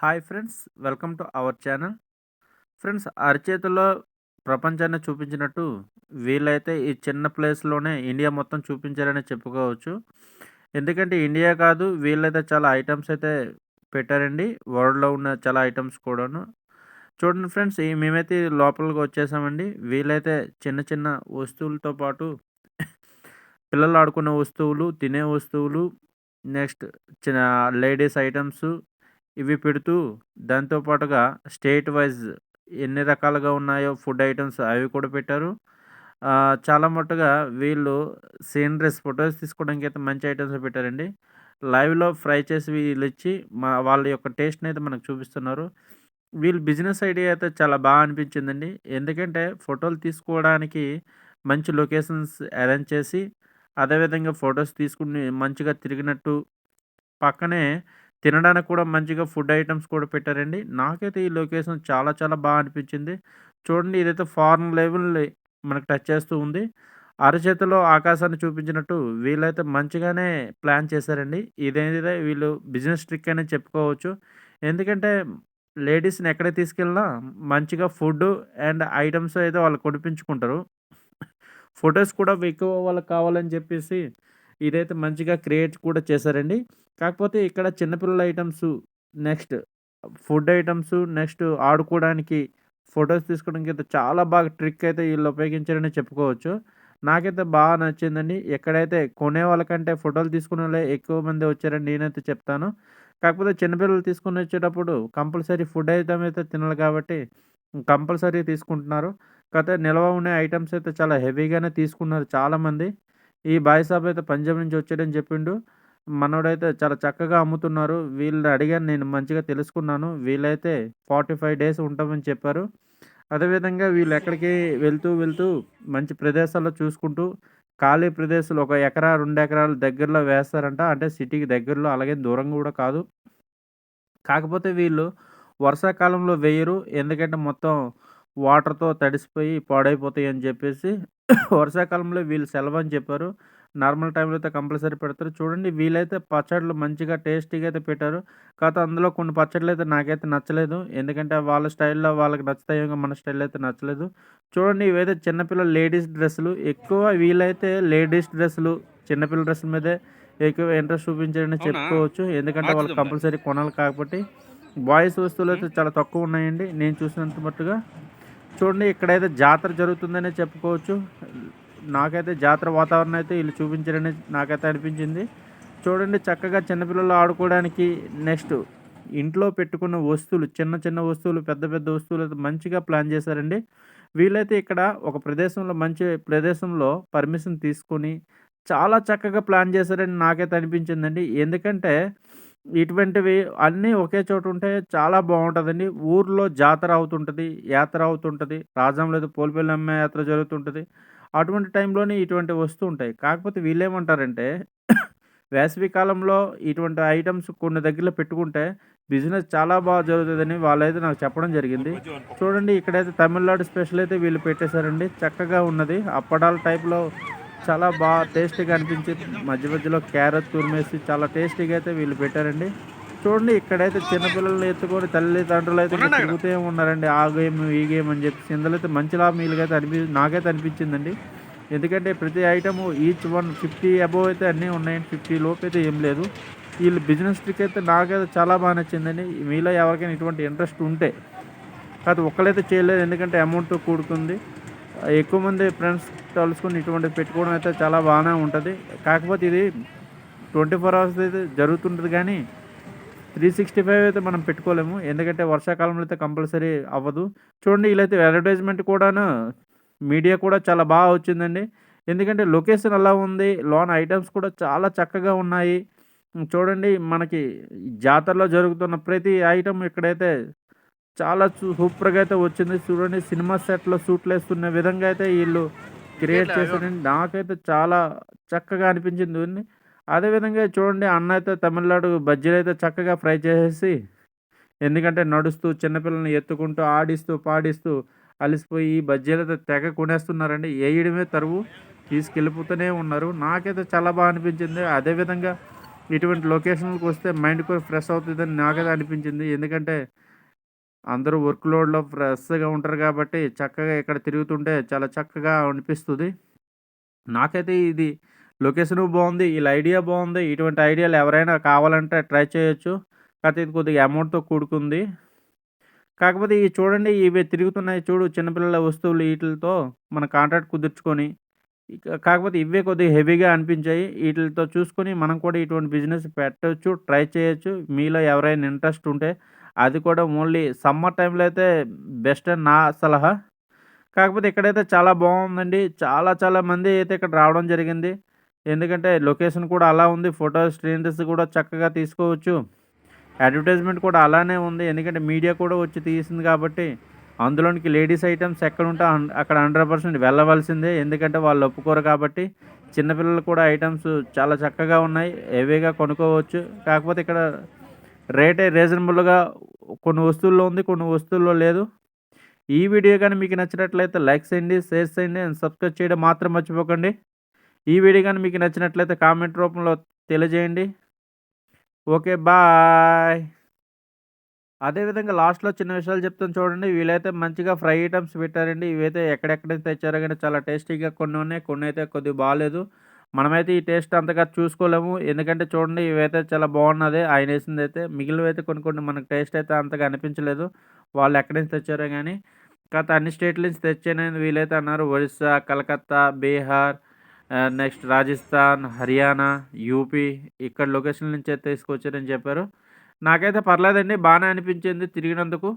Hi friends welcome to our channel. Friends అరచేతిలో ప్రపంచాన్ని చూపించినట్టు వీళ్ళైతే ఈ చిన్న ప్లేస్లోనే ఇండియా మొత్తం చూపించారని చెప్పుకోవచ్చు. ఎందుకంటే ఇండియా కాదు వీళ్ళైతే చాలా ఐటమ్స్ అయితే పెట్టారండి. వరల్డ్లో ఉన్న చాలా ఐటమ్స్ కూడాను. చూడండి ఫ్రెండ్స్ ఈ మేమైతే లోపలికి వచ్చేసామండి. వీళ్ళైతే చిన్న చిన్న వస్తువులతో పాటు పిల్లలు ఆడుకునే వస్తువులు తినే వస్తువులు నెక్స్ట్ చిన్న లేడీస్ ఐటమ్స్ ఇవి పెడుతూ దాంతో పాటుగా స్టేట్ వైజ్ ఎన్ని రకాలుగా ఉన్నాయో ఫుడ్ ఐటమ్స్ అవి కూడా పెట్టారు. చాలా మట్టుగా వీళ్ళు సీనరీస్ ఫొటోస్ తీసుకోవడానికి అయితే మంచి ఐటమ్స్ పెట్టారండి. లైవ్లో ఫ్రై చేసి వీళ్ళు ఇచ్చి మా వాళ్ళ యొక్క టేస్ట్ని అయితే మనకు చూపిస్తున్నారు. వీళ్ళు బిజినెస్ ఐడియా అయితే చాలా బాగా అనిపించిందండి. ఎందుకంటే ఫోటోలు తీసుకోవడానికి మంచి లొకేషన్స్ అరేంజ్ చేసి అదేవిధంగా ఫొటోస్ తీసుకుని మంచిగా తిరిగినట్టు పక్కనే తినడానికి కూడా మంచిగా ఫుడ్ ఐటమ్స్ కూడా పెట్టారండి. నాకైతే ఈ లొకేషన్ చాలా చాలా బాగా అనిపించింది. చూడండి ఇదైతే ఫారెన్ లెవెల్ మనకు టచ్ చేస్తూ ఉంది. అరచేతిలో ఆకాశాన్ని చూపించినట్టు వీళ్ళైతే మంచిగానే ప్లాన్ చేశారండి. ఇదేదైతే వీళ్ళు బిజినెస్ ట్రిక్ అని చెప్పుకోవచ్చు. ఎందుకంటే లేడీస్ని ఎక్కడ తీసుకెళ్ళినా మంచిగా ఫుడ్ అండ్ ఐటమ్స్ అయితే వాళ్ళు కొనిపించుకుంటారు. ఫొటోస్ కూడా ఎక్కువ వాళ్ళకి కావాలని చెప్పేసి ఇదైతే మంచిగా క్రియేట్ కూడా చేశారండి. కాకపోతే ఇక్కడ చిన్నపిల్లల items next food items next ఆడుకోవడానికి ఫొటోస్ తీసుకోవడానికి అయితే చాలా బాగా ట్రిక్ అయితే వీళ్ళు ఉపయోగించారని చెప్పుకోవచ్చు. నాకైతే బాగా నచ్చిందండి. ఎక్కడైతే కొనే వాళ్ళకంటే ఫోటోలు తీసుకునే వాళ్ళే ఎక్కువ మంది వచ్చారని నేనైతే చెప్తాను. కాకపోతే చిన్నపిల్లలు తీసుకొని వచ్చేటప్పుడు కంపల్సరీ ఫుడ్ ఐటమ్ అయితే తినాలి కాబట్టి కంపల్సరీ తీసుకుంటున్నారు. కాకపోతే నిల్వ ఉండే ఐటమ్స్ అయితే చాలా హెవీగానే తీసుకున్నారు చాలామంది. ఈ బాయ్ సాబ్ అయితే పంజాబ్ నుంచి వచ్చాడని చెప్పిండు. మనోడైతే చాలా చక్కగా అమ్ముతున్నారు. వీళ్ళని అడిగాను నేను మంచిగా తెలుసుకున్నాను. వీళ్ళైతే ఫార్టీ ఫైవ్ డేస్ ఉంటామని చెప్పారు. అదేవిధంగా వీళ్ళు ఎక్కడికి వెళ్తూ వెళ్తూ మంచి ప్రదేశాల్లో చూసుకుంటూ ఖాళీ ప్రదేశాలు ఒక ఎకరా రెండు ఎకరాల దగ్గరలో వేస్తారంట. అంటే సిటీకి దగ్గరలో అలాగే దూరం కూడా కాదు. కాకపోతే వీళ్ళు వర్షాకాలంలో వేయరు. ఎందుకంటే మొత్తం వాటర్తో తడిసిపోయి పాడైపోతాయి అని చెప్పేసి వర్షాకాలంలో వీళ్ళు సెలవు అని చెప్పారు. నార్మల్ టైంలో అయితే కంపల్సరీ పెడతారు. చూడండి వీళ్ళైతే పచ్చళ్ళు మంచిగా టేస్టీగా అయితే పెట్టారు. కాకపోతే అందులో కొన్ని పచ్చళ్ళు అయితే నాకైతే నచ్చలేదు. ఎందుకంటే వాళ్ళ స్టైల్లో వాళ్ళకి నచ్చుతాయి మన స్టైల్ అయితే నచ్చలేదు. చూడండి ఇవైతే చిన్నపిల్లల లేడీస్ డ్రెస్సులు. ఎక్కువ వీళ్ళైతే లేడీస్ డ్రెస్సులు చిన్నపిల్లల డ్రెస్సుల మీదే ఎక్కువ ఇంట్రెస్ట్ చూపించారని? చెప్పుకోవచ్చు. ఎందుకంటే మార్చుదాం కంపల్సరీ కొనాలి కాబట్టి. బాయ్స్ వస్తువులు అయితే చాలా తక్కువ ఉన్నాయండి. నేను చూసినంత మట్టుగా చూడండి ఇక్కడైతే జాతర జరుగుతుందనే చెప్పుకోవచ్చు. నాకైతే జాతర వాతావరణం అయితే వీళ్ళు చూపించారని నాకైతే అనిపించింది. చూడండి చక్కగా చిన్నపిల్లలు ఆడుకోవడానికి నెక్స్ట్ ఇంట్లో పెట్టుకున్న వస్తువులు చిన్న చిన్న వస్తువులు పెద్ద పెద్ద వస్తువులు అయితే మంచిగా ప్లాన్ చేశారండి. వీళ్ళైతే ఇక్కడ ఒక ప్రదేశంలో మంచి ప్రదేశంలో పర్మిషన్ తీసుకొని చాలా చక్కగా ప్లాన్ చేశారని నాకైతే అనిపించిందండి. ఎందుకంటే ఇటువంటివి అన్నీ ఒకే చోట ఉంటే చాలా బాగుంటుందండి. ఊర్లో జాతర అవుతుంటుంది యాత్ర అవుతుంటుంది రాజంలో లేదా పోలిపల్లి యాత్ర జరుగుతుంటుంది. అటువంటి టైంలోనే ఇటువంటి వస్తూ ఉంటాయి. కాకపోతే వీళ్ళేమంటారంటే వేసవి కాలంలో ఇటువంటి ఐటమ్స్ కొన్ని దగ్గరలో పెట్టుకుంటే బిజినెస్ చాలా బాగా జరుగుతుందని వాళ్ళైతే నాకు చెప్పడం జరిగింది. చూడండి ఇక్కడైతే తమిళనాడు స్పెషల్ అయితే వీళ్ళు పెట్టేశారండి. చక్కగా ఉన్నది. అప్పడాల టైప్లో చాలా బాగా టేస్టీగా అనిపించి మధ్య మధ్యలో క్యారెట్ తురిమేసి చాలా టేస్టీగా అయితే వీళ్ళు పెట్టారండి. చూడండి ఇక్కడైతే చిన్నపిల్లల్ని ఎత్తుకొని తల్లిదండ్రులు అయితే తిరుగుతూ ఉన్నారండి. ఆ గేమ్ ఈ గేమ్ అని చెప్పి ఇందులో అయితే మంచి లాభం వీళ్ళకైతే అనిపి నాకైతే అనిపించిందండి. ఎందుకంటే ప్రతి item each one fifty above అయితే అన్నీ ఉన్నాయండి. ఫిఫ్టీ లోపు అయితే ఏం లేదు. వీళ్ళు బిజినెస్ ట్రిక్ అయితే నాకైతే చాలా బాగా నచ్చిందండి. మీలో ఎవరికైనా ఇటువంటి ఇంట్రెస్ట్ ఉంటే కాదు ఒక్కరైతే చేయలేదు. ఎందుకంటే అమౌంట్ కూడుకుంది. ఎక్కువ మంది ఫ్రెండ్స్ కలుసుకుని ఇటువంటివి పెట్టుకోవడం అయితే చాలా బాగానే ఉంటుంది. కాకపోతే ఇది ట్వంటీ ఫోర్ అవర్స్ అయితే జరుగుతుంటుంది కానీ త్రీ సిక్స్టీ ఫైవ్ అయితే మనం పెట్టుకోలేము. ఎందుకంటే వర్షాకాలంలో అయితే కంపల్సరీ అవ్వదు. చూడండి వీళ్ళైతే అడ్వర్టైజ్మెంట్ కూడాను మీడియా కూడా చాలా బాగా వచ్చిందండి. ఎందుకంటే లొకేషన్ అలా ఉంది లోన్ ఐటమ్స్ కూడా చాలా చక్కగా ఉన్నాయి. చూడండి మనకి జాతరలో జరుగుతున్న ప్రతి ఐటమ్ ఇక్కడైతే చాలా సూపర్గా అయితే వచ్చింది. చూడండి సినిమా సెట్లో సూట్లు వేస్తున్న విధంగా అయితే వీళ్ళు క్రియేట్ చేశారండి నాకైతే చాలా చక్కగా అనిపించింది. అదేవిధంగా చూడండి అన్న అయితే తమిళనాడు బజ్జీలు అయితే చక్కగా ఫ్రై చేసేసి ఎందుకంటే నడుస్తూ చిన్నపిల్లల్ని ఎత్తుకుంటూ ఆడిస్తూ పాడిస్తూ అలిసిపోయి ఈ బజ్జీలు అయితే తెగ కొనేస్తున్నారండి. వేయడమే తరువు తీసుకెళ్ళిపోతూనే ఉన్నారు. నాకైతే చాలా బాగా అనిపించింది. అదేవిధంగా ఇటువంటి లొకేషన్‌లకి వస్తే మైండ్ కూడా ఫ్రెష్ అవుతదని నాకైతే అనిపించింది. ఎందుకంటే అందరూ వర్క్ లోడ్‌లో ఫ్రెష్‌గా ఉంటారు కాబట్టి చక్కగా ఇక్కడ తిరుగుతుంటే చాలా చక్కగా అనిపిస్తుంది నాకైతే ఇది లొకేషను బాగుంది ఇలా ఐడియా బాగుంది ఇటువంటి ఐడియాలు ఎవరైనా కావాలంటే ట్రై చేయొచ్చు. కాకపోతే ఇది కొద్దిగా అమౌంట్‌తో కూడుకుంది. కాకపోతే ఇవి చూడండి ఇవి తిరుగుతున్నాయి చూడు చిన్నపిల్లల వస్తువులు వీటితో మన కాంట్రాక్ట్ కుదుర్చుకొని కాకపోతే ఇవే కొద్దిగా హెవీగా అనిపించాయి. వీటితో చూసుకొని మనం కూడా ఇటువంటి బిజినెస్ పెట్టవచ్చు ట్రై చేయొచ్చు. మీలో ఎవరైనా ఇంట్రెస్ట్ ఉంటే అది కూడా ఓన్లీ సమ్మర్ టైంలో అయితే బెస్ట్ అని నా సలహా. కాకపోతే ఇక్కడైతే చాలా బాగుందండి చాలా చాలా మంది అయితే ఇక్కడ రావడం జరిగింది. ఎందుకంటే లొకేషన్ కూడా అలా ఉంది. ఫోటో సీనరీస్ కూడా చక్కగా తీసుకోవచ్చు. అడ్వర్టైజ్‌మెంట్ కూడా అలానే ఉంది. ఎందుకంటే మీడియా కూడా వచ్చి తీసింది కాబట్టి అందులోనికి లేడీస్ ఐటమ్స్ ఎక్కడుంటే ఉంటే అక్కడ 100% వెళ్ళవలసిందే. ఎందుకంటే వాళ్ళు ఒప్పుకోరు కాబట్టి. చిన్నపిల్లలు కూడా ఐటమ్స్ చాలా చక్కగా ఉన్నాయి. హెవీగా కొనుక్కోవచ్చు. కాకపోతే ఇక్కడ రేటే రీజనబుల్‌గా కొన్ని వస్తువుల్లో ఉంది. కొన్ని వస్తువుల్లో లేదు. ఈ వీడియో కానీ మీకు నచ్చినట్లయితే లైక్ చేయండి, షేర్ చేయండి అండ్ సబ్స్క్రైబ్ చేయడం మాత్రం మర్చిపోకండి. ఈ వీడియో కానీ మీకు నచ్చినట్లయితే కామెంట్ రూపంలో తెలియజేయండి. ఓకే. బాయ్. అదే విధంగా లాస్ట్‌లో చిన్న విషయాలు చెప్తాను చూడండి. వీళ్ళైతే మంచిగా ఫ్రై ఐటమ్స్ పెట్టారండి. ఇవైతే ఎక్కడెక్కడ తెచ్చారో కానీ చాలా టేస్టీగా కొన్ని ఉన్నాయి. కొన్ని అయితే కొద్దిగా బాగాలేదు మనమైతే ఈ టేస్ట్ అంతగా చూసుకోలేము. ఎందుకంటే చూడండి ఇవైతే చాలా బాగున్నది. ఆయనేసిందైతే. మిగిలినవైతే కొన్ని కొన్ని మనకు టేస్ట్ అయితే అంతగా అనిపించలేదు. వాళ్ళు ఎక్కడి నుంచి తెచ్చారో కానీ కాకపోతే అన్ని స్టేట్‌ల నుంచి తెచ్చానని వీలైతే అన్నారు. ఒరిస్సా, కలకత్తా, బీహార్ నెక్స్ట్ రాజస్థాన్, హర్యానా, యూపీ ఇక్కడ లొకేషన్ నుంచి అయితే తీసుకొచ్చారని చెప్పారు. నాకైతే పర్లేదండి. బాగానే అనిపించింది తిరిగినందుకు.